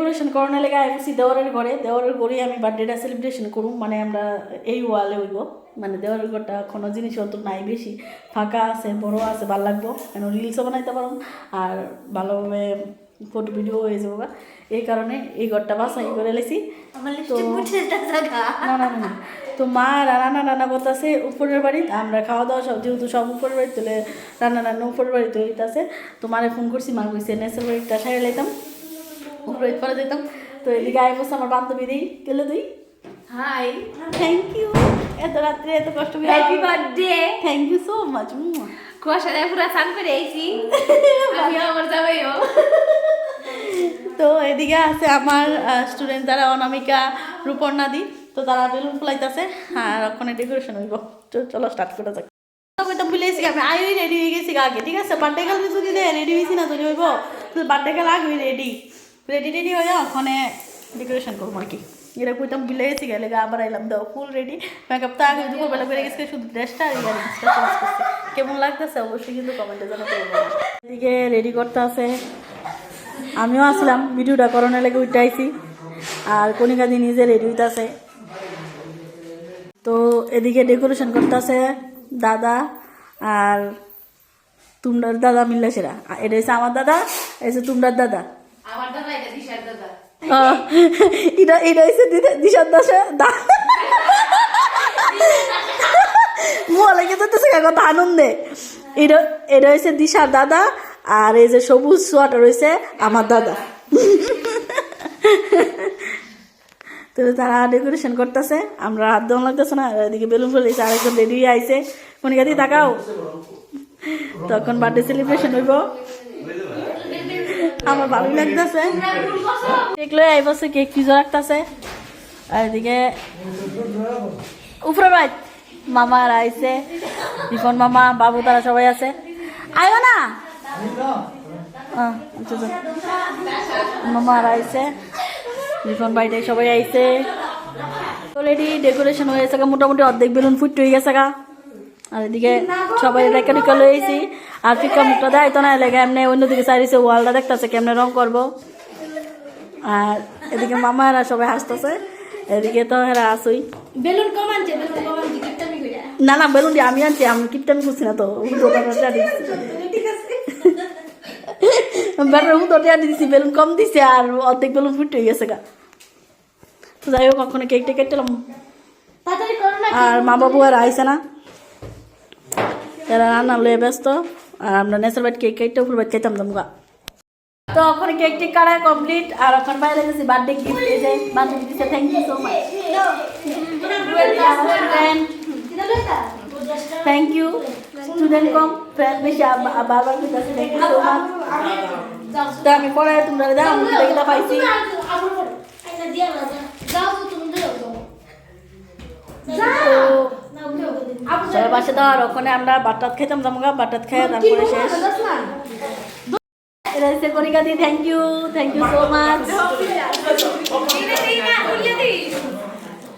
Decoration করানোর লেগে আইসি দেওয়ারের ঘরে দেওয়ারের ঘরে আমি বার্থডেটা সেলিব্রেশন করুম মানে আমরা এই ওয়ালে হইব। মানে দেওয়ারের ঘরটা কোনো জিনিসপত্র নাই বেশি ফাঁকা আছে বড় আছে ভালো লাগবো। কেন রিলসও বানাইতে পারো আর ভালোভাবে ফটো ভিডিও হয়ে যাব গা। এই কারণে এই ঘরটা বাসাই করে লেছি। না না না না। তো মা রান্না রান্না করতেছে উপরের বাড়ি আমরা খাওয়া দাওয়া সব যেহেতু সব উপরের বাড়ি তুলে রান্না রান্না উপরের বাড়ি বাড়িতে হইতেছে তো মারে ফোন করছি মা কইছে নেসের বাড়িটা সাইড লাইতাম। উপরে করে যেতাম। তো এদিকে আয় বসে আমার বান্ধবী দিই গেলে তুই? হাই থ্যাংক ইউ এত রাত্রে এত কষ্ট করে happy birthday thank you so much কুয়াশা দেয় পুরো স্নান করে আইছি। আমি আমার যাবেও তো এদিকে আছে আমার স্টুডেন্ট যারা অনামিকা রূপর্ণাদি তো তারা বেলুন ফুলাইতেছে আর ওখানে ডেকোরেশন হইব। তো চলো স্টার্ট করে যাক। তো ভুলে গেছি আমি আই রেডি হয়ে গেছি আগে ঠিক আছে? বার্থডে কাল যদি রেডি হয়েছি না তৈরি হইব। তো বার্থডে কাল আগে রেডি রেডি রেডি হয়ে যাও ওখানে ডেকোরেশন করব আর কি এটা কইতাম ভুলে গেছি গেলে আবার আইলাম দাও ফুল রেডি মেকআপ তো আগে দুপুরবেলা করে গেছে শুধু ড্রেসটা আর করছি কেমন লাগতেছে অবশ্যই কিন্তু কমেন্টে জানাতে এদিকে রেডি করতে আছে আমিও আসলাম ভিডিওটা করোনা লেগে উঠাইছি আর কণিকা দি নিজে রেডি হইতাছে তো এদিকে ডেকোরেশন করতেছে দাদা আর তোমরার দাদা মিললে সেরা এটা হচ্ছে আমার দাদা এসে তোমরার দাদা এটা দিশার দাদা আহ, এটা এটা হচ্ছে দিশার দাসে মলে কিন্তু কথা আনন্দে এটা এটা হচ্ছে দিশার দাদা আর এই যে সবুজ সোয়াটার রয়েছে আমার দাদা তো তারা ডেকোরেশন করতেছে আমরা হাত দেওয়া লাগতেছে না আর এদিকে বেলুন ফুলেছে আরেকজন রেডি আইছে কনিকা দিয়ে তাকাও তখন বার্থডে সেলিব্রেশন হইব আমার ভালোই লাগতেছে। কেক লই আইবছে কেক ফ্রিজে রাখতেছে আর এদিকে উপরে বাইত মামা আইছে রিপন মামা বাবু তারা সবাই আছে। আইও না? আচ্ছা, আচ্ছা। মামা আইছে রিপন বাড়িতে সবাই আইছে। অলরেডি ডেকোরেশন হয়ে গেছে মোটামুটি অর্ধেক বেলুন ফুট হয়ে গেছে গা। আর এদিকে সবাই রেখা টিকা লইছি আর ফিকা মুখটা দেয় তো না এলাকা এমনি অন্যদিকে চাইছে ওয়ালটা দেখতেছে কেমনে রং করব। আর এদিকে মামারা সবাই হাসতেছে এদিকে তো হেরা আসুই বেলুন কম আনছে বেলুন কম আনছে না না বেলুন দিয়ে আমি আনছি আমি কিপটামি করছি না তো বেটার উদরটা দিচ্ছি। বেলুন কম দিছে আর অর্ধেক বেলুন ফুট হয়ে গেছে গা। তো যাই হোক কখনো কেকটা কেটেলাম তাড়াতাড়ি আর মা বাবু আর আইসে না। এরা রান্না লয়ে ব্যস্ত আর আমরা নেচার বাইট কেক কেকটা উপর বাইট খাইতাম দামগা। তো ওখানে কেক টেক কাটা কমপ্লিট আর ওখানে বাইরে গেছি বার্থডে গিফট এই যে বান্ধবী দিছে thank you so much thank you student com friend বেশি বারবার থ্যাংক ইউ সো মাচ তো আমি পরে তোমরা দাও আমি কিতা পাইছি। তো পাশে তো ওখানে আমরা বাটাত খাইতাম দামগা বাটাত খাই তারপরে শেষ। দি thank you thank you so much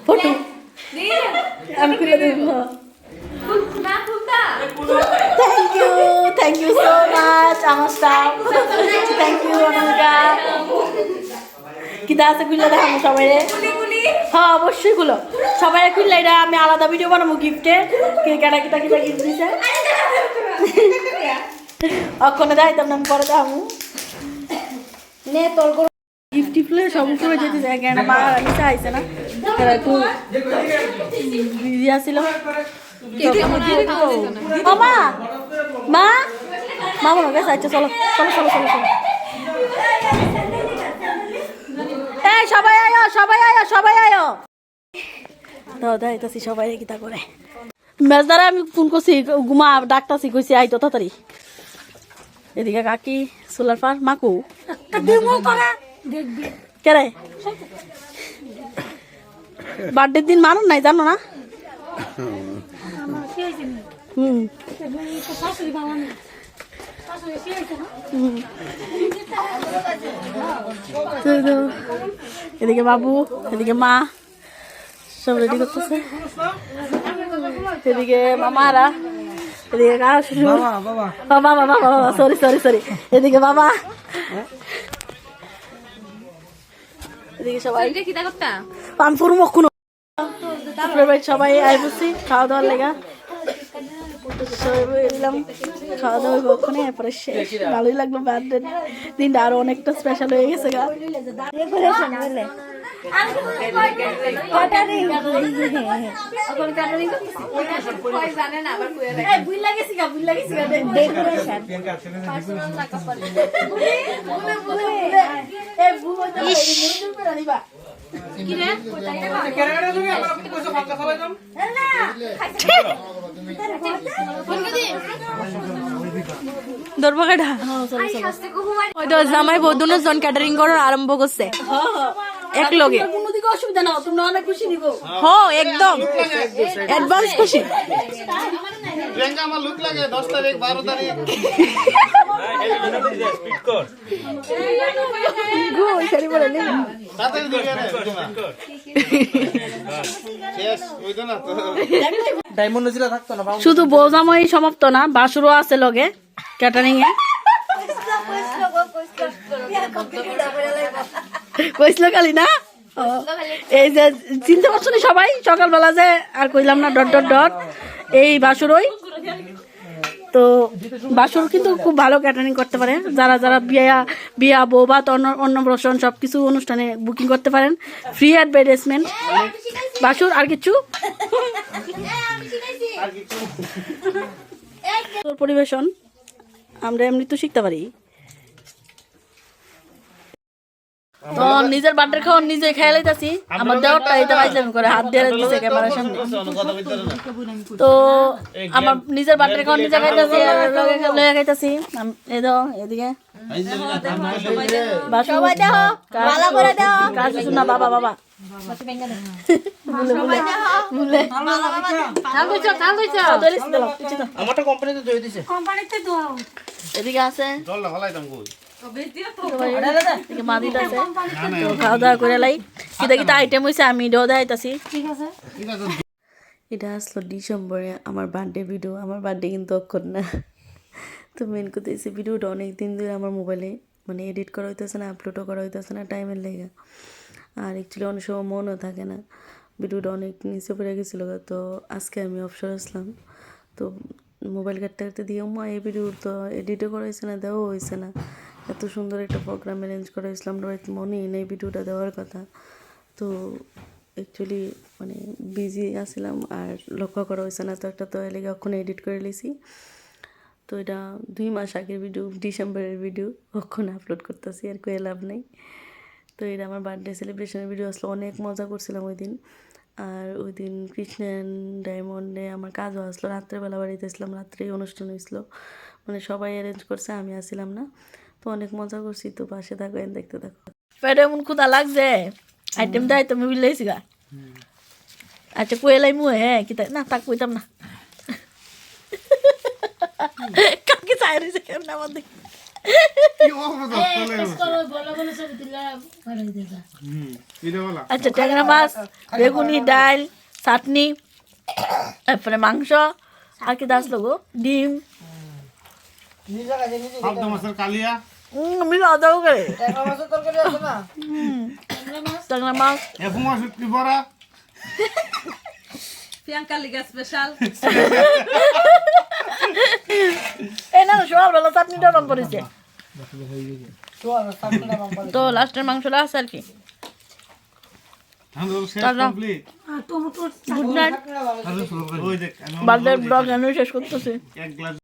photo. আমি খুলে দেব। Thank you thank you so much আমার স্টাফ থ্যাংক ইউ অনামিকা কিতা আছে খুলে দেখাবো সবাই হ্যাঁ অবশ্যই গুলো সবাই খুললে এটা আমি আলাদা ভিডিও বানাবো গিফটে কে কেটা কিতা কিতা গিফট দিছে অক্ষণে দেখাইতাম না পরে দেখাবো নে তোর গিফট টিফলে সব উপরে যেতে যায় কেন মা নিচে আইছে না একটু বিজি আসছিল মা মা মা মনে গেছে আচ্ছা চলো চলো চলো চলো চলো এই সবাই আয়ো সবাই আয়ো সবাই আয়ো সবাই কিতা করে। মেজদারে আমি ফোন করছি ঘুমা ডাক্তারছি কইছি আইতো তাড়াতাড়ি। এদিকে কাকি সোলার পার মাকু। কেরে। বার্থডের দিন মানুষ নাই জানো না? হুম। এদিকে বাবু এদিকে মা সব রেডি করতেছে। এদিকে মামারা এদিকে কার শ্বশুর বাবা বাবা। বাবা সরি সরি সরি এদিকে বাবা। এদিকে সবাই। এটা কি করতা আমি পুরো মক্ষণ আপনার বাড়ি সবাই আই বসছি খাওয়া দাওয়ার লেগা। এলাম খাওয়া দাওয়া ওখানে এরপরে শেষ ভালোই লাগল বার্থডে দিনটা আরও অনেকটা স্পেশাল হয়ে গেছে গা জানে জামাই বৌদুনো জন ক্যাটারিং করার আরম্ভ করছে। এক লগে কোনোদিকে অসুবিধা না তোমরা অনেক খুশি দিব হ একদম অ্যাডভান্স খুশি আমার লুক লাগে দশ তারিখ বারো তারিখ শুধু বৌজাময় সমাপ্ত না বাসুরও আছে লগে ক্যাটারিং এ কইছিল কালি না এই যে চিনতে পারছ নি সবাই? সকালবেলা যে আর কইলাম না ডট ডট ডট এই বাসুরই। তো বাসুর কিন্তু খুব ভালো ক্যাটারিং করতে পারে। যারা যারা বিয়া বিয়া বউ বা অন্ন অন্নপ্রাশন সব কিছু অনুষ্ঠানে বুকিং করতে পারেন। ফ্রি অ্যাডভার্টাইজমেন্ট বাসুর আর কিছু? পরিবেশন। আমরা এমনি তো শিখতে পারি। তো নিজের বার্থডে খাওয়া নিজে খেয়ে লাইতাছি। আমার দেওয়ারটা এটা বাইজলাম করে হাত দিয়ে দিছে ক্যামেরার সামনে। তো আমার নিজের বার্থডে খাওয়া নিজে খাইতাছি লগে খাইতাছি। এই দাও এদিকে। সবাই দেখো ভালো করে দাও কাজ না? বাবা বাবা। দই এদিকে আছে। খাওয়া দাওয়া করে লাই। কিতা কিতা আইটেম হইছে আমি এটাও দেখাইতাছি ঠিক আছে। এটা আসলো ডিসেম্বরে আমার বার্থডে ভিডিও আমার বার্থডে কিন্তু অক্ষর না। তো মেন কথা হচ্ছে ভিডিওটা অনেক দিন ধরে আমার মোবাইলে মানে এডিট করা হইতেছে না আপলোডও করা হইতেছে না টাইমের লেগে। আর অ্যাকচুয়ালি অনেক সময় মনও থাকে না। ভিডিওটা অনেক নিচে পড়ে গেছিল তো আজকে আমি অবসর আসলাম। তো মোবাইল কাটতে কাটতে দিয়ে মা এই ভিডিও তো এডিটও করা হয়েছে না দেওয়া হয়েছে না। এত সুন্দর একটা প্রোগ্রাম অ্যারেঞ্জ করা হয়েছিল আমরা মনেই নেই ভিডিওটা দেওয়ার কথা। তো অ্যাকচুয়ালি মানে বিজি আছিলাম আর লক্ষ্য করা হয়েছে না, তো একটা তো এলে ওখানে এডিট করে লিছি। তো এটা দুই মাস আগের ভিডিও ডিসেম্বরের ভিডিও কখন আপলোড করতেছি, আর কয়ে লাভ নেই। তো এটা আমার বার্থডে সেলিব্রেশনের ভিডিও আসলে অনেক মজা করছিলাম ওই দিন। আর ওই দিন কৃষ্ণেন ডায়মন্ডে আমার কাজও আসলো, রাত্রেবেলা বাড়িতে আসলাম, রাত্রেই অনুষ্ঠান হয়েছিল মানে সবাই অ্যারেঞ্জ করছে, আমি আসছিলাম না। তো অনেক মজা করছি তো পাশে থাকো দেখতে থাকো। পেটে এমন ক্ষুদা লাগছে আইটেম দেয় তুমি বুঝলেছি গা। আচ্ছা কুয়েলাই মুয়ে? হ্যাঁ কি না তাক কইতাম না। কাকে চাই রয়েছে কেমন আমার দেখি আচ্ছা ট্যাংরা মাছ বেগুনি ডাল চাটনি তারপরে মাংস আর কি দাস লোগো? ডিম। কালিয়া? উম, আমি আদাও করে ট্যাংরা মাছ। এফু মাছ কি বড়া? প্রিয়াঙ্কা লিগা স্পেশাল এই না সকাল বেলা চাটনিটা রং করেছে। তো লাস্টের মাংসটা আছে আর কি। Good night. বার্থডে ব্লগ আমি শেষ করতেছি।